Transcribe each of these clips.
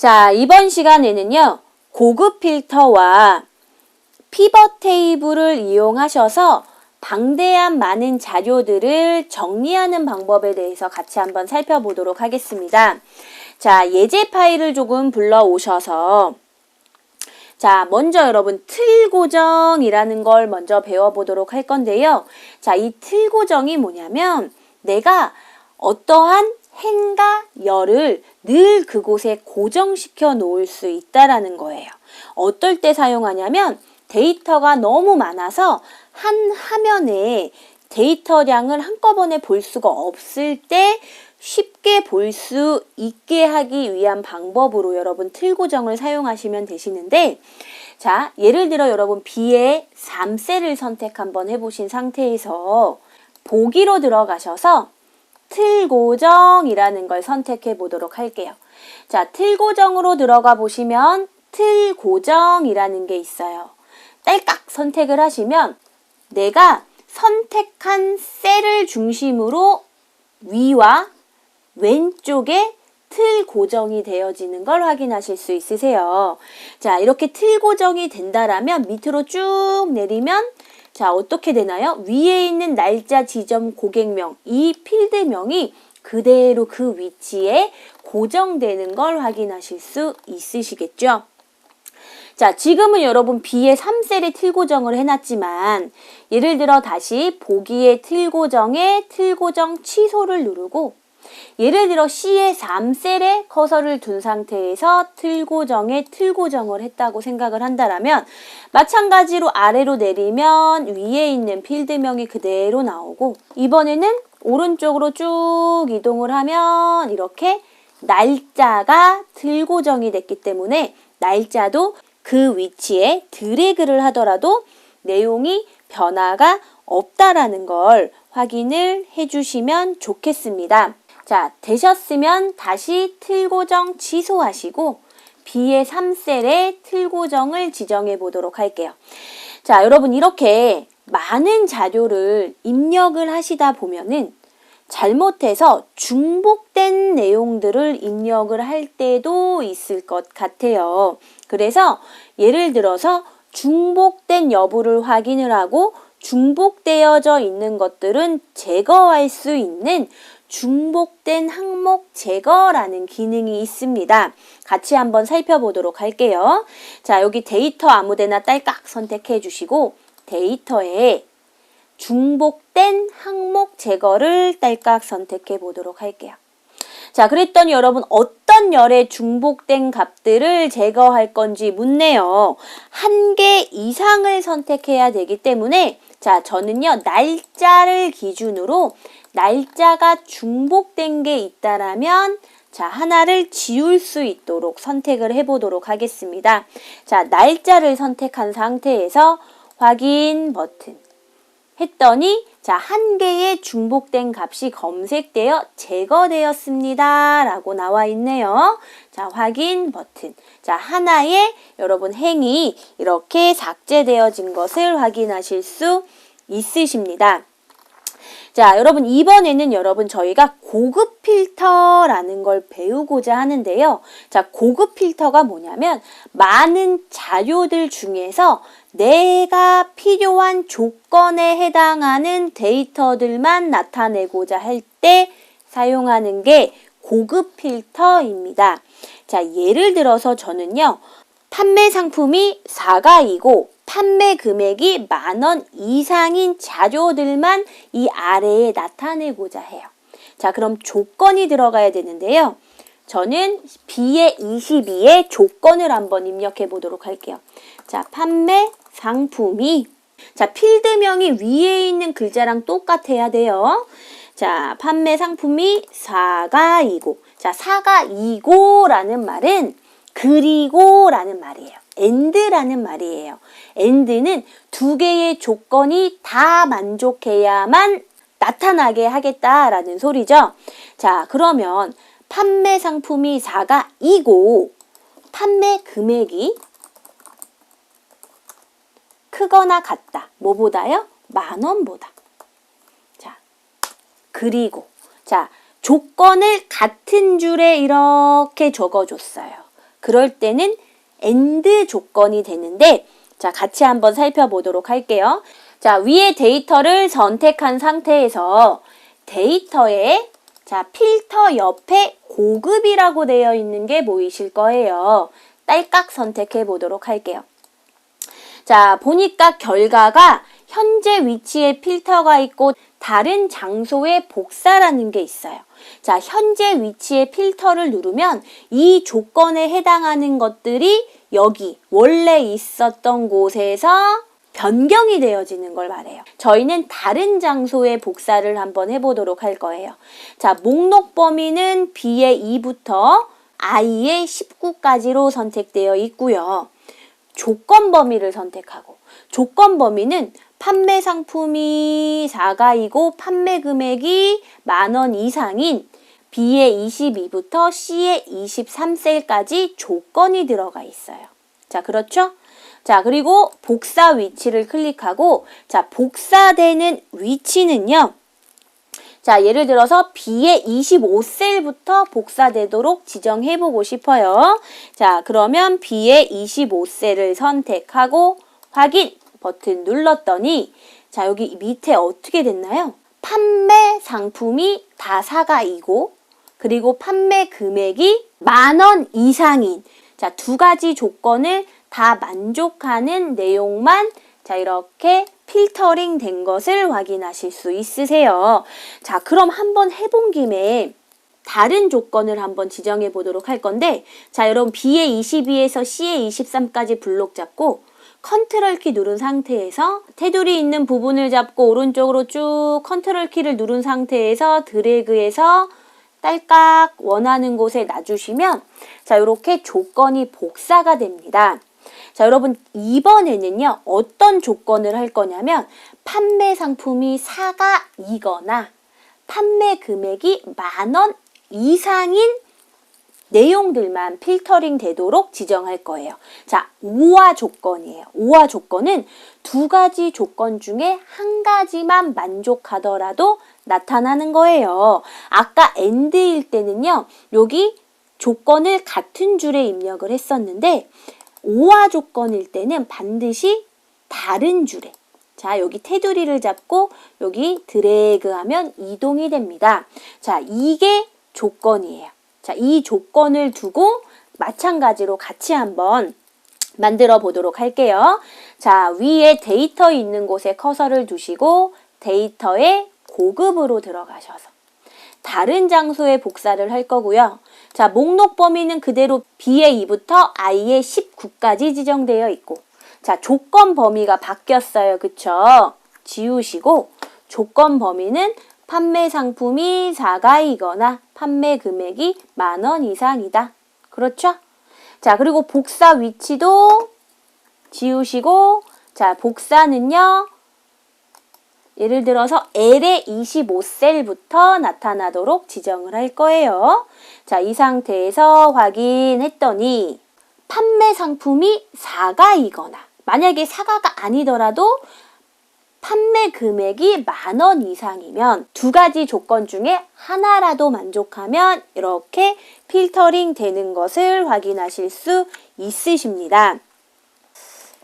자, 이번 시간에는요, 고급 필터와 피벗 테이블을 이용하셔서 방대한 많은 자료들을 정리하는 방법에 대해서 같이 한번 살펴보도록 하겠습니다. 자, 예제 파일을 조금 불러오셔서 자, 먼저 여러분 틀 고정이라는 걸 먼저 배워보도록 할 건데요. 자, 이 틀 고정이 뭐냐면 내가 어떠한 행과 열을 늘 그곳에 고정시켜 놓을 수 있다라는 거예요. 어떨 때 사용하냐면 데이터가 너무 많아서 한 화면에 데이터량을 한꺼번에 볼 수가 없을 때 쉽게 볼 수 있게 하기 위한 방법으로 여러분 틀 고정을 사용하시면 되시는데 자, 예를 들어 여러분 B의 3셀을 선택 한번 해보신 상태에서 보기로 들어가셔서 틀 고정이라는 걸 선택해 보도록 할게요. 자, 틀 고정으로 들어가 보시면 틀 고정이라는 게 있어요. 딸깍 선택을 하시면 내가 선택한 셀을 중심으로 위와 왼쪽에 틀 고정이 되어지는 걸 확인하실 수 있으세요. 자, 이렇게 틀 고정이 된다라면 밑으로 쭉 내리면 자, 어떻게 되나요? 위에 있는 날짜, 지점, 고객명, 이 필드명이 그대로 그 위치에 고정되는 걸 확인하실 수 있으시겠죠? 자, 지금은 여러분 B의 3셀에 틀 고정을 해놨지만 예를 들어 다시 보기의 틀 고정에 틀 고정 취소를 누르고 예를 들어 C의 3셀에 커서를 둔 상태에서 틀 고정에 틀 고정을 했다고 생각을 한다라면 마찬가지로 아래로 내리면 위에 있는 필드명이 그대로 나오고 이번에는 오른쪽으로 쭉 이동을 하면 이렇게 날짜가 틀 고정이 됐기 때문에 날짜도 그 위치에 드래그를 하더라도 내용이 변화가 없다라는 걸 확인을 해주시면 좋겠습니다. 자, 되셨으면 다시 틀 고정 취소하시고 B의 3셀에 틀 고정을 지정해 보도록 할게요. 자, 여러분 이렇게 많은 자료를 입력을 하시다 보면은 잘못해서 중복된 내용들을 입력을 할 때도 있을 것 같아요. 그래서 예를 들어서 중복된 여부를 확인을 하고 중복되어져 있는 것들은 제거할 수 있는 중복된 항목 제거라는 기능이 있습니다. 같이 한번 살펴보도록 할게요. 자, 여기 데이터 아무데나 딸깍 선택해 주시고 데이터에 중복된 항목 제거를 딸깍 선택해 보도록 할게요. 자, 그랬더니 여러분 어떤 열의 중복된 값들을 제거할 건지 묻네요. 한 개 이상을 선택해야 되기 때문에 자, 저는요, 날짜를 기준으로 날짜가 중복된 게 있다라면 자, 하나를 지울 수 있도록 선택을 해 보도록 하겠습니다. 자, 날짜를 선택한 상태에서 확인 버튼 했더니 자, 한 개의 중복된 값이 검색되어 제거되었습니다. 라고 나와 있네요. 자, 확인 버튼. 자, 하나의 여러분 행이 이렇게 삭제되어진 것을 확인하실 수 있으십니다. 자, 여러분 이번에는 여러분 저희가 고급 필터라는 걸 배우고자 하는데요. 자, 고급 필터가 뭐냐면 많은 자료들 중에서 내가 필요한 조건에 해당하는 데이터들만 나타내고자 할 때 사용하는 게 고급 필터입니다. 자, 예를 들어서 저는요. 판매 상품이 4가이고 판매 금액이 만 원 이상인 자료들만 이 아래에 나타내고자 해요. 자, 그럼 조건이 들어가야 되는데요. 저는 B의 22의 조건을 한번 입력해 보도록 할게요. 자, 판매 상품이 자, 필드명이 위에 있는 글자랑 똑같아야 돼요. 자, 판매 상품이 4가이고 자, 4가이고라는 말은 그리고라는 말이에요. And라는 말이에요. and는 두 개의 조건이 다 만족해야만 나타나게 하겠다라는 소리죠. 자, 그러면 판매 상품이 4가 이고 판매 금액이 크거나 같다. 뭐보다요? 만 원보다. 자, 그리고 자, 조건을 같은 줄에 이렇게 적어줬어요. 그럴 때는 AND 조건이 되는데 자, 같이 한번 살펴보도록 할게요. 자, 위에 데이터를 선택한 상태에서 데이터에 자, 필터 옆에 고급이라고 되어 있는 게 보이실 거예요. 딸깍 선택해 보도록 할게요. 자, 보니까 결과가 현재 위치에 필터가 있고 다른 장소에 복사라는 게 있어요. 자, 현재 위치에 필터를 누르면 이 조건에 해당하는 것들이 여기 원래 있었던 곳에서 변경이 되어지는 걸 말해요. 저희는 다른 장소에 복사를 한번 해보도록 할 거예요. 자, 목록 범위는 B의 2부터 I의 19까지로 선택되어 있고요. 조건 범위를 선택하고 조건 범위는 판매 상품이 4가이고 판매 금액이 만 원 이상인 B의 22부터 C의 23셀까지 조건이 들어가 있어요. 자, 그렇죠? 자, 그리고 복사 위치를 클릭하고 자, 복사되는 위치는요. 자, 예를 들어서 B의 25셀부터 복사되도록 지정해 보고 싶어요. 자, 그러면 B의 25셀을 선택하고 확인 버튼 눌렀더니 자, 여기 밑에 어떻게 됐나요? 판매 상품이 다 사가이고 그리고 판매 금액이 만 원 이상인 자, 두 가지 조건을 다 만족하는 내용만 자, 이렇게 필터링 된 것을 확인하실 수 있으세요. 자, 그럼 한번 해본 김에 다른 조건을 한번 지정해 보도록 할 건데, 자, 여러분 B의 22에서 C의 23까지 블록 잡고, 컨트롤 키 누른 상태에서 테두리 있는 부분을 잡고 오른쪽으로 쭉 컨트롤 키를 누른 상태에서 드래그해서 딸깍 원하는 곳에 놔주시면 자 이렇게 조건이 복사가 됩니다. 자 여러분 이번에는요 어떤 조건을 할 거냐면 판매 상품이 4가이거나 판매 금액이 만 원 이상인 내용들만 필터링 되도록 지정할 거예요. 자, 5화 조건이에요. 5화 조건은 두 가지 조건 중에 한 가지만 만족하더라도 나타나는 거예요. 아까 AND일 때는요, 여기 조건을 같은 줄에 입력을 했었는데, 5화 조건일 때는 반드시 다른 줄에 자, 여기 테두리를 잡고 여기 드래그 하면 이동이 됩니다. 자, 이게 조건이에요. 자, 이 조건을 두고 마찬가지로 같이 한번 만들어 보도록 할게요. 자, 위에 데이터 있는 곳에 커서를 두시고 데이터에 고급으로 들어가셔서 다른 장소에 복사를 할 거고요. 자, 목록 범위는 그대로 B의 2부터 I의 19까지 지정되어 있고 자, 조건 범위가 바뀌었어요. 그쵸? 지우시고 조건 범위는 판매 상품이 4가이거나 판매 금액이 만 원 이상이다. 그렇죠? 자, 그리고 복사 위치도 지우시고 자, 복사는요. 예를 들어서 L의 25셀부터 나타나도록 지정을 할 거예요. 자, 이 상태에서 확인했더니 판매 상품이 4가이거나 만약에 4가가 아니더라도 판매 금액이 만 원 이상이면 두 가지 조건 중에 하나라도 만족하면 이렇게 필터링 되는 것을 확인하실 수 있으십니다.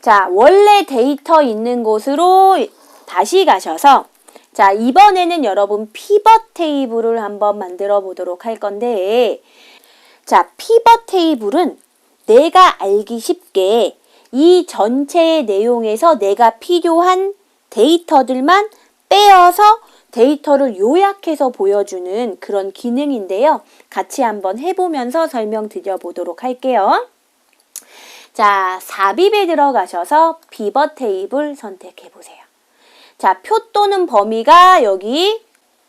자, 원래 데이터 있는 곳으로 다시 가셔서 자, 이번에는 여러분 피벗 테이블을 한번 만들어 보도록 할 건데 자, 피벗 테이블은 내가 알기 쉽게 이 전체의 내용에서 내가 필요한 데이터들만 빼어서 데이터를 요약해서 보여주는 그런 기능인데요. 같이 한번 해보면서 설명드려 보도록 할게요. 자, 삽입에 들어가셔서 비버 테이블 선택해 보세요. 자, 표 또는 범위가 여기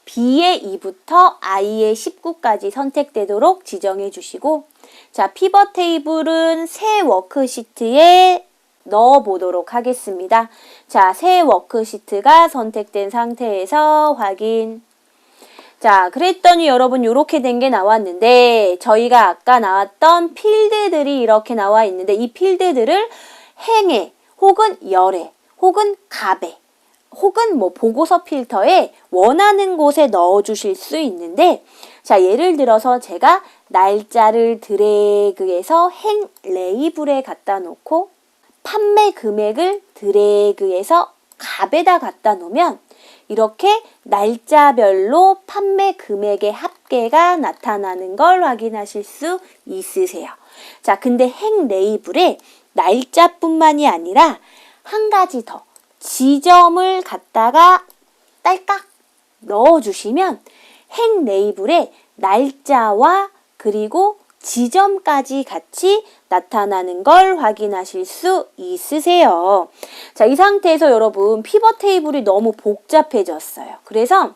B의 2부터 I의 19까지 선택되도록 지정해 주시고 자, 피벗 테이블은 새 워크시트에 넣어 보도록 하겠습니다. 자, 새 워크시트가 선택된 상태에서 확인. 자, 그랬더니 여러분 이렇게 된 게 나왔는데 저희가 아까 나왔던 필드들이 이렇게 나와 있는데 이 필드들을 행에 혹은 열에 혹은 갑에 혹은 뭐 보고서 필터에 원하는 곳에 넣어 주실 수 있는데 자, 예를 들어서 제가 날짜를 드래그해서 행 레이블에 갖다 놓고 판매 금액을 드래그해서 값에다 갖다 놓으면 이렇게 날짜별로 판매 금액의 합계가 나타나는 걸 확인하실 수 있으세요. 자, 근데 행 레이블에 날짜뿐만이 아니라 한 가지 더 지점을 갖다가 딸깍 넣어주시면 행 레이블에 날짜와 그리고 지점까지 같이 나타나는 걸 확인하실 수 있으세요. 자, 이 상태에서 여러분 피벗 테이블이 너무 복잡해졌어요. 그래서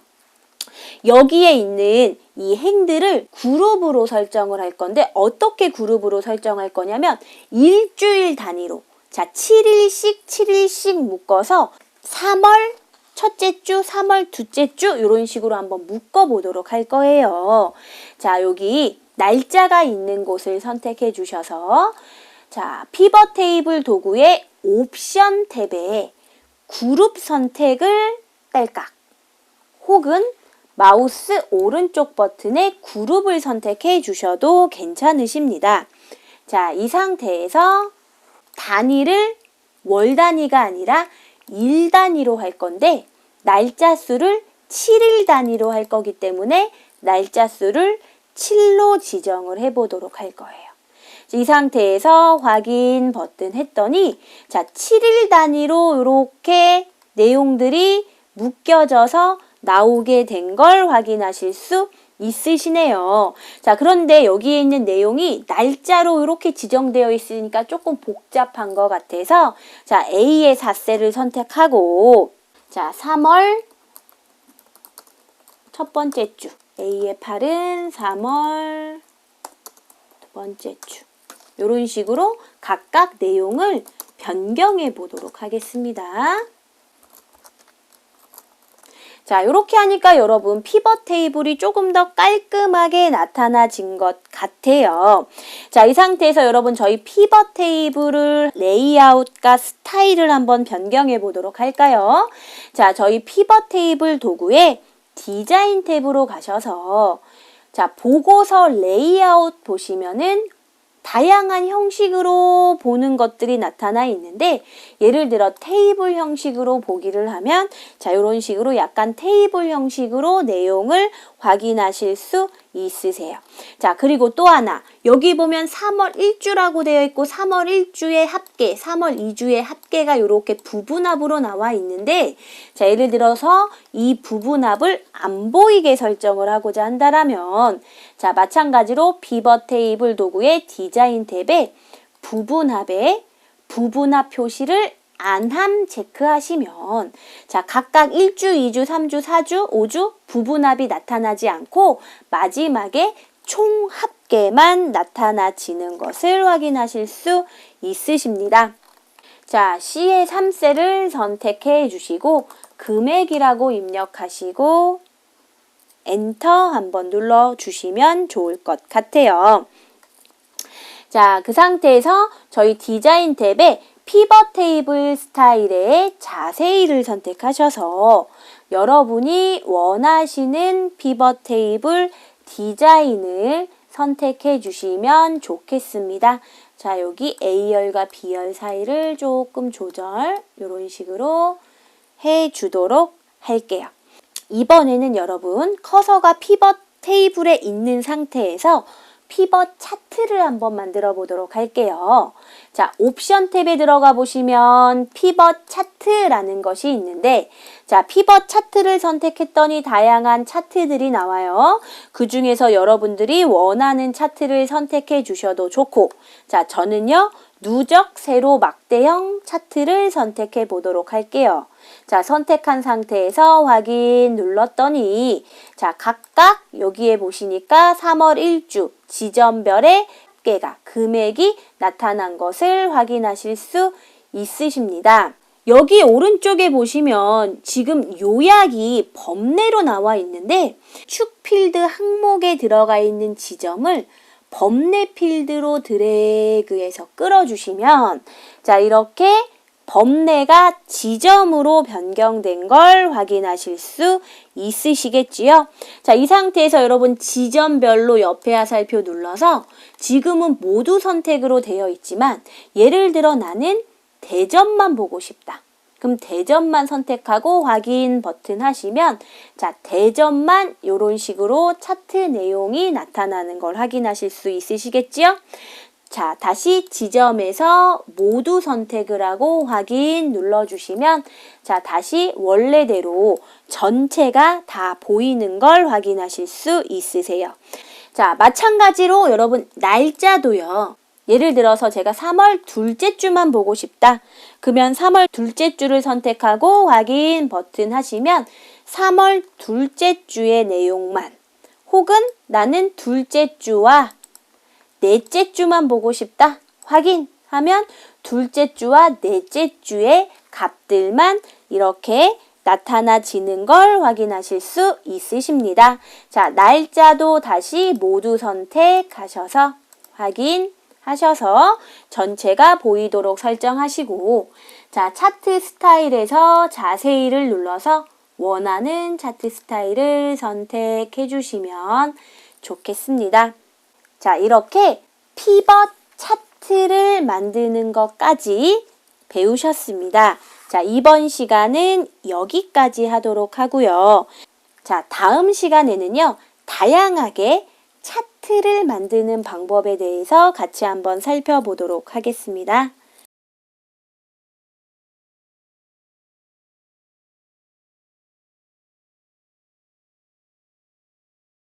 여기에 있는 이 행들을 그룹으로 설정을 할 건데 어떻게 그룹으로 설정할 거냐면 일주일 단위로 자 7일씩 7일씩 묶어서 3월 첫째 주, 3월 둘째 주 이런 식으로 한번 묶어 보도록 할 거예요. 자, 여기 날짜가 있는 곳을 선택해 주셔서 자, 피벗 테이블 도구의 옵션 탭에 그룹 선택을 딸깍 혹은 마우스 오른쪽 버튼에 그룹을 선택해 주셔도 괜찮으십니다. 자, 이 상태에서 단위를 월 단위가 아니라 일 단위로 할 건데 날짜 수를 7일 단위로 할 거기 때문에 날짜 수를 7로 지정을 해 보도록 할 거예요. 이 상태에서 확인 버튼 했더니 자, 7일 단위로 이렇게 내용들이 묶여져서 나오게 된 걸 확인하실 수 있으시네요. 자, 그런데 여기에 있는 내용이 날짜로 이렇게 지정되어 있으니까 조금 복잡한 것 같아서 자, A의 4셀을 선택하고 자, 3월 첫 번째 주 A의 8은 3월 두 번째 주 이런 식으로 각각 내용을 변경해 보도록 하겠습니다. 자, 이렇게 하니까 여러분 피벗 테이블이 조금 더 깔끔하게 나타나진 것 같아요. 자, 이 상태에서 여러분 저희 피벗 테이블을 레이아웃과 스타일을 한번 변경해 보도록 할까요? 자, 저희 피벗 테이블 도구에 디자인 탭으로 가셔서 자, 보고서 레이아웃 보시면은 다양한 형식으로 보는 것들이 나타나 있는데 예를 들어 테이블 형식으로 보기를 하면 자 이런 식으로 약간 테이블 형식으로 내용을 확인하실 수 있으세요. 자 그리고 또 하나 여기 보면 3월 1주라고 되어 있고 3월 1주의 합계 3월 2주의 합계가 이렇게 부분합으로 나와 있는데 자 예를 들어서 이 부분합을 안 보이게 설정을 하고자 한다라면 자 마찬가지로 피벗 테이블 도구의 디자인 탭에 부분합에 부분합 표시를 안함 체크하시면 자 각각 1주, 2주, 3주, 4주, 5주 부분합이 나타나지 않고 마지막에 총 합계만 나타나지는 것을 확인하실 수 있으십니다. 자, C의 3셀을 선택해 주시고 금액이라고 입력하시고 엔터 한번 눌러 주시면 좋을 것 같아요. 자, 그 상태에서 저희 디자인 탭에 피벗 테이블 스타일의 자세히를 선택하셔서 여러분이 원하시는 피벗 테이블 디자인을 선택해 주시면 좋겠습니다. 자, 여기 A열과 B열 사이를 조금 조절, 이런 식으로 해 주도록 할게요. 이번에는 여러분 커서가 피벗 테이블에 있는 상태에서 피벗 차트를 한번 만들어 보도록 할게요. 자, 옵션 탭에 들어가 보시면 피벗 차트라는 것이 있는데 자, 피벗 차트를 선택했더니 다양한 차트들이 나와요. 그 중에서 여러분들이 원하는 차트를 선택해 주셔도 좋고 자, 저는요. 누적 세로 막대형 차트를 선택해 보도록 할게요. 자, 선택한 상태에서 확인 눌렀더니 자, 각각 여기에 보시니까 3월 1주 지점별의 합계가 금액이 나타난 것을 확인하실 수 있으십니다. 여기 오른쪽에 보시면 지금 요약이 범례로 나와 있는데 축 필드 항목에 들어가 있는 지점을 범례 필드로 드래그해서 끌어주시면 자 이렇게 범례가 지점으로 변경된 걸 확인하실 수 있으시겠지요? 자, 이 상태에서 여러분 지점별로 옆에 화살표 눌러서 지금은 모두 선택으로 되어 있지만 예를 들어 나는 대점만 보고 싶다. 그럼 대점만 선택하고 확인 버튼 하시면 자, 대점만 이런 식으로 차트 내용이 나타나는 걸 확인하실 수 있으시겠지요? 자, 다시 지점에서 모두 선택을 하고 확인 눌러주시면 자, 다시 원래대로 전체가 다 보이는 걸 확인하실 수 있으세요. 자, 마찬가지로 여러분 날짜도요. 예를 들어서 제가 3월 둘째 주만 보고 싶다. 그러면 3월 둘째 주를 선택하고 확인 버튼 하시면 3월 둘째 주의 내용만 혹은 나는 둘째 주와 넷째 주만 보고 싶다. 확인하면 둘째 주와 넷째 주의 값들만 이렇게 나타나지는 걸 확인하실 수 있으십니다. 자, 날짜도 다시 모두 선택하셔서 확인하셔서 전체가 보이도록 설정하시고 자, 차트 스타일에서 자세히를 눌러서 원하는 차트 스타일을 선택해 주시면 좋겠습니다. 자, 이렇게 피벗 차트를 만드는 것까지 배우셨습니다. 자, 이번 시간은 여기까지 하도록 하고요. 자, 다음 시간에는요, 다양하게 차트를 만드는 방법에 대해서 같이 한번 살펴보도록 하겠습니다.